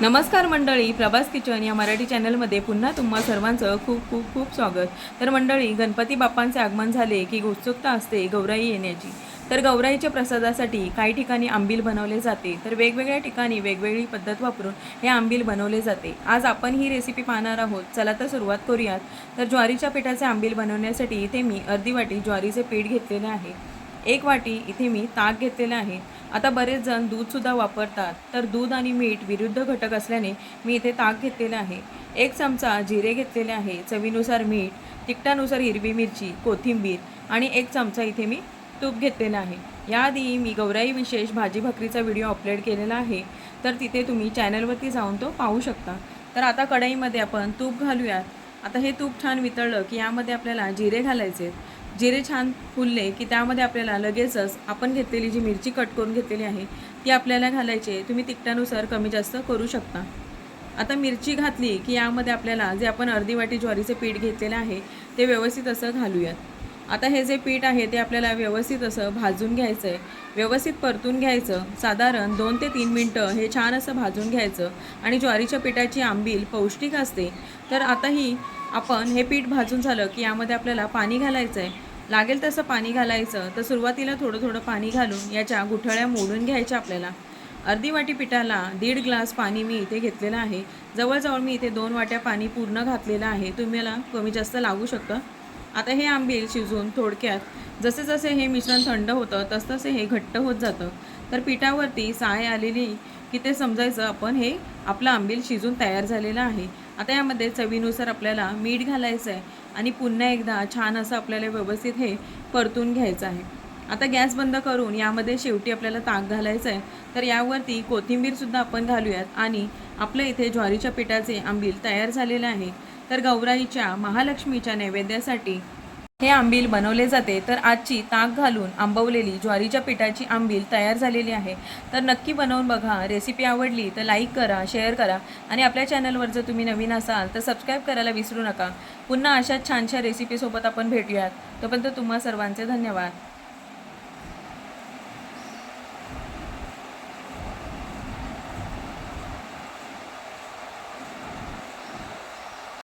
नमस्कार मंडळी प्रभास किचन या मराठी चॅनलमध्ये पुन्हा तुम्हा सर्वांचं खूप खूप खूप स्वागत. तर मंडळी गणपती बाप्पांचे आगमन झाले की उत्सुकता असते गौराई येण्याची. तर गौराईच्या प्रसादासाठी काही ठिकाणी आंबील बनवले जाते. तर वेगवेगळ्या ठिकाणी वेगवेगळी पद्धत वापरून हे आंबील बनवले जाते. आज आपण ही रेसिपी पाहणार आहोत. चला तर सुरुवात करूयात. तर ज्वारीच्या पिठाचे आंबील बनवण्यासाठी इथे मी अर्धी वाटी ज्वारीचे पीठ घेतलेले आहे. एक वाटी इथे मी ताक घेतलेलं आहे. आता बरेच जण दूधसुद्धा वापरतात. तर दूध आणि मीठ विरुद्ध घटक असल्याने मी इथे ताक घेतलेलं आहे. एक चमचा जिरे घेतलेले आहे. चवीनुसार मीठ तिखटानुसार हिरवी मिरची कोथिंबीर आणि एक चमचा इथे मी तूप घेतलेलं आहे. याआधी मी गौराई विशेष भाजी भाकरीचा व्हिडिओ अपलोड केलेला आहे. तर तिथे तुम्ही चॅनलवरती जाऊन तो पाहू शकता. तर आता कढईमध्ये आपण तूप घालूयात. आता हे तूप छान वितळलं की यामध्ये आपल्याला जिरे घालायचे आहेत. जिरे छान फुलले की त्यामध्ये आपल्याला लगेचच आपण घेतलेली जी मिरची कट करून घेतलेली आहे ती आपल्याला घालायची आहे. तुम्ही तिखटानुसार कमी जास्त करू शकता. आता मिरची घातली की यामध्ये आपल्याला जे आपण अर्धी वाटी ज्वारीचे पीठ घेतलेलं आहे ते व्यवस्थित असं घालूयात. आता हे जे पीठ आहे ते आपल्याला व्यवस्थित असं भाजून घ्यायचं आहे व्यवस्थित परतून घ्यायचं. साधारण दोन ते तीन मिनटं हे छान असं भाजून घ्यायचं आणि ज्वारीच्या पिठाची आंबील पौष्टिक असते. तर आताही आपण हे पीठ भाजून झालं की यामध्ये आपल्याला पाणी घालायचं आहे लागेल तसं पाणी घालायचं तर सुरुवातीला थोडं थोडं पाणी घालून याच्या गुठळ्या मोडून घ्यायच्या आपल्याला. अर्धी वाटी पिठाला दीड ग्लास पाणी मी इथे घेतलेलं आहे. जवळजवळ मी इथे दोन वाट्या पाणी पूर्ण घातलेलं आहे. तुम्हाला कमी जास्त लागू शकतं. आता हे आंबील शिजून थोडक्यात जसे जसे हे मिश्रण थंड होतं तसतसे हे घट्ट होत जातं. तर पिठावरती साय आलेली की ते समजायचं आपण हे आपलं आंबील शिजून तयार झालेलं आहे. आता यामध्ये चवीनुसार आपल्याला मीठ घालायचं आहे आणि पुन्हा एकदा छान असं आपल्याला व्यवस्थित हे परतून घ्यायचं आहे. आता गॅस बंद करून यामध्ये शेवटी आपल्याला ताक घालायचं आहे. तर यावरती कोथिंबीरसुद्धा आपण घालूयात आणि आपलं इथे ज्वारीच्या पिठाचे आंबील तयार झालेलं आहे. तर गौराईच्या महालक्ष्मीच्या नैवेद्यासाठी हे आंबील बनवले जाते. तर आजची ताक घालून आंबवलेली ज्वारीच्या पिठाची आंबील तयार झालेली आहे. तर नक्की बनवून बघा. रेसिपी आवडली तर लाईक करा शेअर करा आणि आपल्या चॅनलवर जर तुम्ही नवीन असाल तर सबस्क्राईब करायला विसरू नका. पुन्हा अशाच छानशा रेसिपीसोबत आपण भेटूयात. तोपर्यंत तुम्हा सर्वांचे धन्यवाद.